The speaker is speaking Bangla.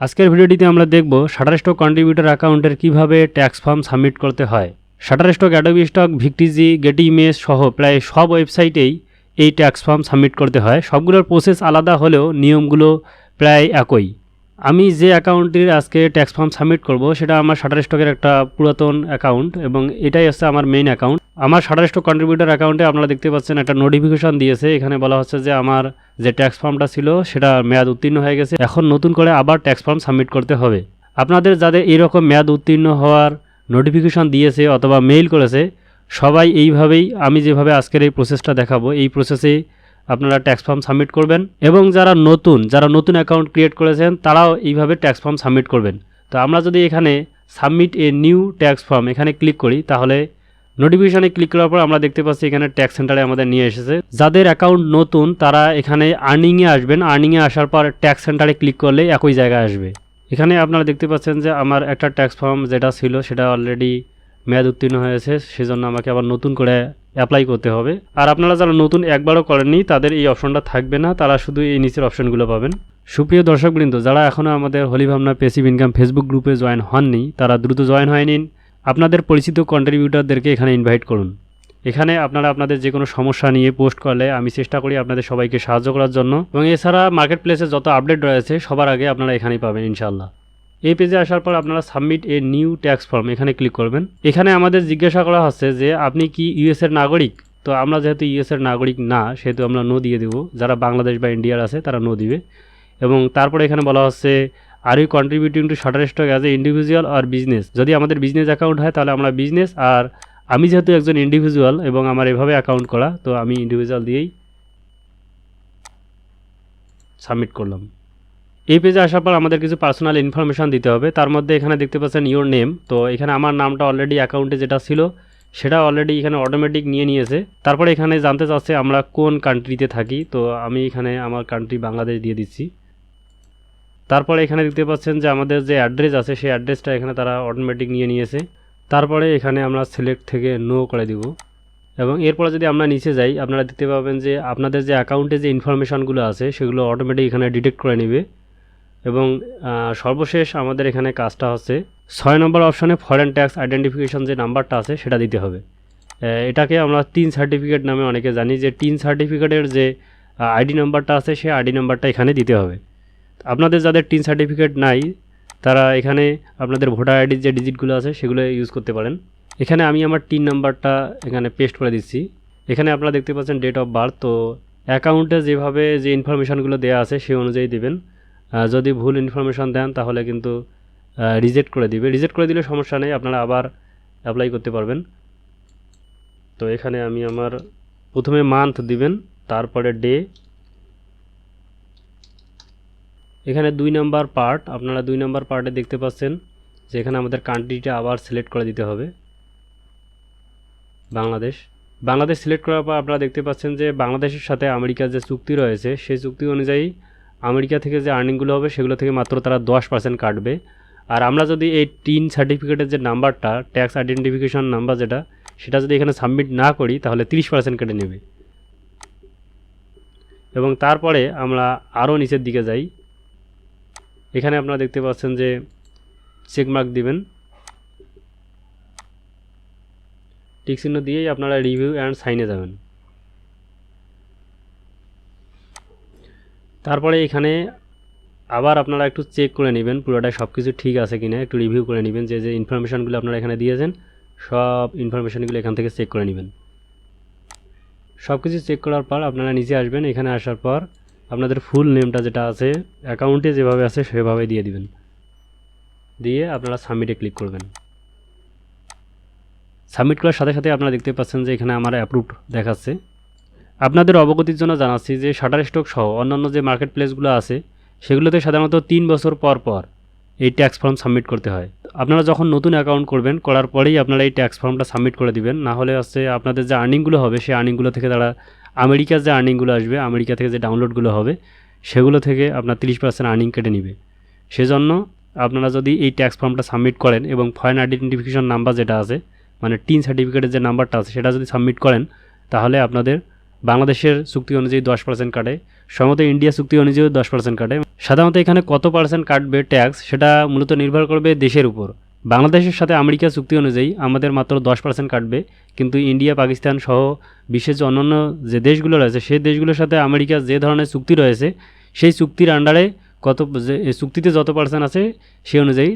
আজকের ভিডিওটিতে আমরা দেখব শাটার স্টক কন্ট্রিবিউটার অ্যাকাউন্টের কীভাবে ট্যাক্স ফর্ম সাবমিট করতে হয়। Shutterstock, Adobe Stock, Vecteezy, Getty Images সহ প্রায় সব ওয়েবসাইটেই এই ট্যাক্স ফর্ম সাবমিট করতে হয়। সবগুলোর প্রসেস আলাদা হলেও নিয়মগুলো প্রায় একই। আমি যে অ্যাকাউন্টটির আজকে ট্যাক্স ফর্ম সাবমিট করব, সেটা আমার শাটার স্টকের একটা পুরাতন অ্যাকাউন্ট এবং এটাই হচ্ছে আমার মেইন অ্যাকাউন্ট আমার শাটার স্টক কন্ট্রিবিউটার অ্যাকাউন্টে আপনারা দেখতে পাচ্ছেন একটা নোটিফিকেশন দিয়েছে। এখানে বলা হচ্ছে যে আমার যে ট্যাক্স ফর্মটা ছিল, সেটা মেয়াদ উত্তীর্ণ হয়ে গেছে। এখন নতুন করে আবার ট্যাক্স ফর্ম সাবমিট করতে হবে। আপনাদের যাদের এরকম মেয়াদ উত্তীর্ণ হওয়ার নোটিফিকেশন দিয়েছে অথবা মেইল করেছে, সবাই এইভাবেই আমি যেভাবে আজকের এই প্রসেসটা দেখাবো, এই প্রসেসে আপনারা ট্যাক্স ফর্ম সাবমিট করবেন এবং যারা নতুন যারা নতুন অ্যাকাউন্ট ক্রিয়েট করেছেন, তারাও এইভাবে ট্যাক্স ফর্ম সাবমিট করবেন। তো আমরা যদি এখানে submit a new tax form এখানে ক্লিক করি, তাহলে নোটিফিকেশানে ক্লিক করার পর আমরা দেখতে পাচ্ছি এখানে ট্যাক্স সেন্টারে আমাদের নিয়ে এসেছে। যাদের অ্যাকাউন্ট নতুন, তারা এখানে আর্নিংয়ে আসবেন। আর্নিংয়ে আসার পর ট্যাক্স সেন্টারে ক্লিক করলে একই জায়গায় আসবে। এখানে আপনারা দেখতে পাচ্ছেন যে আমার একটা ট্যাক্স ফর্ম যেটা ছিল, সেটা অলরেডি মেয়াদ উত্তীর্ণ হয়েছে। সেজন্য আমাকে আবার নতুন করে অ্যাপ্লাই করতে হবে। আর আপনারা যারা নতুন একবারও করেননি, তাদের এই অপশনটা থাকবে না। তারা শুধু এই নিচের অপশনগুলো পাবেন। সুপ্রিয় দর্শকবৃন্দ, যারা এখনও আমাদের হলি ভাবনা পেসিভ ইনকাম ফেসবুক গ্রুপে জয়েন হননি, তারা দ্রুত জয়েন হয়ে নিন। আপনাদের পরিচিত কন্ট্রিবিউটারদেরকে এখানে ইনভাইট করুন। এখানে আপনারা আপনাদের যে কোনো সমস্যা নিয়ে পোস্ট করলে আমি চেষ্টা করি আপনাদের সবাইকে সাহায্য করার জন্য। এবং এছাড়া মার্কেট প্লেসে যত আপডেট রয়েছে, সবার আগে আপনারা এখানেই পাবেন ইনশাল্লাহ এই পেজে আসার পর আপনারা submit a new tax form এখানে ক্লিক করবেন। এখানে আমাদের জিজ্ঞাসা করা হচ্ছে যে, আপনি কি ইউএসের নাগরিক? তো আমরা যেহেতু ইউএসের নাগরিক না, সেহেতু আমরা নো দিয়ে দেবো। যারা বাংলাদেশ বা ইন্ডিয়ার আছে, তারা নো দিবে। এবং তারপরে এখানে বলা হচ্ছে are you contributing to Shutterstock as a individual or business যদি আমাদের বিজনেস অ্যাকাউন্ট হয়, তাহলে আমরা বিজনেস আর আমি যেহেতু একজন ইন্ডিভিজুয়াল এবং আমার এভাবে অ্যাকাউন্ট করা, তো আমি ইন্ডিভিজুয়াল দিয়েই সাবমিট করলাম। এই পেজে আসার পর আমাদের কিছু পার্সোনাল ইনফরমেশান দিতে হবে। তার মধ্যে এখানে দেখতে পাচ্ছেন ইওর নেম তো এখানে আমার নামটা অলরেডি অ্যাকাউন্টে যেটা ছিল, সেটা অলরেডি এখানে অটোমেটিক নিয়ে নিয়েছে। তারপরে এখানে জানতে চাচ্ছে আমরা কোন কান্ট্রিতে থাকি। তো আমি এখানে আমার কান্ট্রি বাংলাদেশ দিয়ে দিচ্ছি। তারপরে এখানে দেখতে পাচ্ছেন যে আমাদের যে অ্যাড্রেস আছে, সেই অ্যাড্রেসটা এখানে তারা অটোমেটিক নিয়ে নিয়েছে। তারপরে এখানে আমরা সিলেক্ট থেকে নো করে দিব। এবং এরপরে যদি আমরা নিচে যাই, আপনারা দেখতে পাবেন যে আপনাদের যে অ্যাকাউন্টে যে ইনফরমেশানগুলো আছে, সেগুলো অটোমেটিক এখানে ডিটেক্ট করে নেবে। এবং সর্বশেষ আমাদের এখানে কাজটা হচ্ছে ছয় নম্বর অপশনে ফরেন ট্যাক্স আইডেন্টিফিকেশন যে নাম্বারটা আছে সেটা দিতে হবে। এটাকে আমরা তিন সার্টিফিকেট নামে অনেকে জানি যে তিন সার্টিফিকেটের যে আইডি নাম্বারটা আছে সেই আইডি নাম্বারটা এখানে দিতে হবে। আপনাদের যাদের টিন সার্টিফিকেট নাই, তারা এখানে আপনাদের ভোটার আইডির যে ডিজিটগুলো আছে সেগুলো ইউজ করতে পারেন। এখানে আমি আমার টিন নাম্বারটা এখানে পেস্ট করে দিচ্ছি। এখানে আপনারা দেখতে পাচ্ছেন ডেট অফ বার্থ তো অ্যাকাউন্টে যেভাবে যে ইনফরমেশানগুলো দেওয়া আছে সেই অনুযায়ী দেবেন। যদি ভুল ইনফরমেশান দেন, তাহলে কিন্তু রিজেক্ট করে দিবে। রিজেক্ট করে দিলে সমস্যা নেই, আপনারা আবার অ্যাপ্লাই করতে পারবেন। তো এখানে আমি আমার প্রথমে মান্থ দিবেন, তারপরে ডে এখানে দুই নাম্বার পার্ট আপনারা দুই নাম্বার পার্টে দেখতে পাচ্ছেন যে এখানে আমাদের কান্ট্রিটা আবার সিলেক্ট করে দিতে হবে। বাংলাদেশ। বাংলাদেশ সিলেক্ট করার পর আপনারা দেখতে পাচ্ছেন যে বাংলাদেশের সাথে আমেরিকার যে চুক্তি রয়েছে, সেই চুক্তি অনুযায়ী আমেরিকা থেকে যে আর্নিংগুলো হবে, সেগুলো থেকে মাত্র তারা দশ পার্সেন্ট কাটবে। আর আমরা যদি এই টিন সার্টিফিকেটের যে নাম্বারটা ট্যাক্স আইডেন্টিফিকেশন নাম্বার যেটা, সেটা যদি এখানে সাবমিট না করি, তাহলে তিরিশ পার্সেন্ট কেটে নেবে। এবং তারপরে আমরা আরও নিচের দিকে যাই। এখানে আপনারা দেখতে পাচ্ছেন যে চেকমার্ক দিবেন। টিক চিহ্ন দিয়েই আপনারা রিভিউ অ্যান্ড সাইনে যাবেন। তারপরে এখানে আবার আপনারা একটু চেক করে নেবেন, পুরোটাই সব কিছু ঠিক আছে কিনা, একটু রিভিউ করে নেবেন যে যে ইনফরমেশানগুলো আপনারা এখানে দিয়েছেন, সব ইনফরমেশানগুলো এখান থেকে চেক করে নেবেন। সব কিছু চেক করার পর আপনারা নিচে আসবেন, এখানে আসার পর আপনাদের ফুল নেমটা যেটা আছে অ্যাকাউন্টে যেভাবে আছে সেভাবে দিয়ে দিবেন। দিয়ে আপনারা সাবমিটে ক্লিক করবেন। সাবমিট করার সাথে সাথে আপনারা দেখতে পাচ্ছেন যে এখানে আমার অ্যাপ্রুভড দেখাচ্ছে। আপনাদের অবগতির জন্য জানাচ্ছি যে শাটার স্টক সহ অন্যান্য যে মার্কেট প্লেসগুলো আছে, সেগুলোতে সাধারণত তিন বছর পর পর এই ট্যাক্স ফর্ম সাবমিট করতে হয়। আপনারা যখন নতুন অ্যাকাউন্ট করবেন, করার পরেই আপনারা এই ট্যাক্স ফর্মটা সাবমিট করে দিবেন। না হলে হচ্ছে আপনাদের যে আর্নিংগুলো হবে, সেই আর্নিংগুলো থেকে তারা আমেরিকার যে আর্নিংগুলো আসবে, আমেরিকা থেকে যে ডাউনলোডগুলো হবে, সেগুলো থেকে আপনার তিরিশ পার্সেন্ট আর্নিং কেটে নেবে। সেজন্য আপনারা যদি এই ট্যাক্স ফর্মটা সাবমিট করেন এবং ফরেন আইডেন্টিফিকেশন নাম্বার যেটা আছে মানে টিন সার্টিফিকেটের যে নাম্বারটা আছে, সেটা যদি সাবমিট করেন, তাহলে আপনাদের বাংলাদেশের চুক্তি অনুযায়ী দশ পার্সেন্ট কাটে, সম্ভবত ইন্ডিয়া চুক্তি অনুযায়ী দশ পার্সেন্ট কাটে। সাধারণত এখানে কত পার্সেন্ট কাটবে ট্যাক্স সেটা মূলত নির্ভর করবে দেশের উপর। বাংলাদেশের সাথে আমেরিকা চুক্তি অনুযায়ী আমাদের মাত্র দশ পার্সেন্ট কাটবে, কিন্তু ইন্ডিয়া, পাকিস্তান সহ বিশ্বের অন্যান্য যে দেশগুলো রয়েছে, সেই দেশগুলোর সাথে আমেরিকার যে ধরনের চুক্তি রয়েছে, সেই চুক্তির আন্ডারে কত চুক্তিতে যত পার্সেন্ট আছে, সেই অনুযায়ী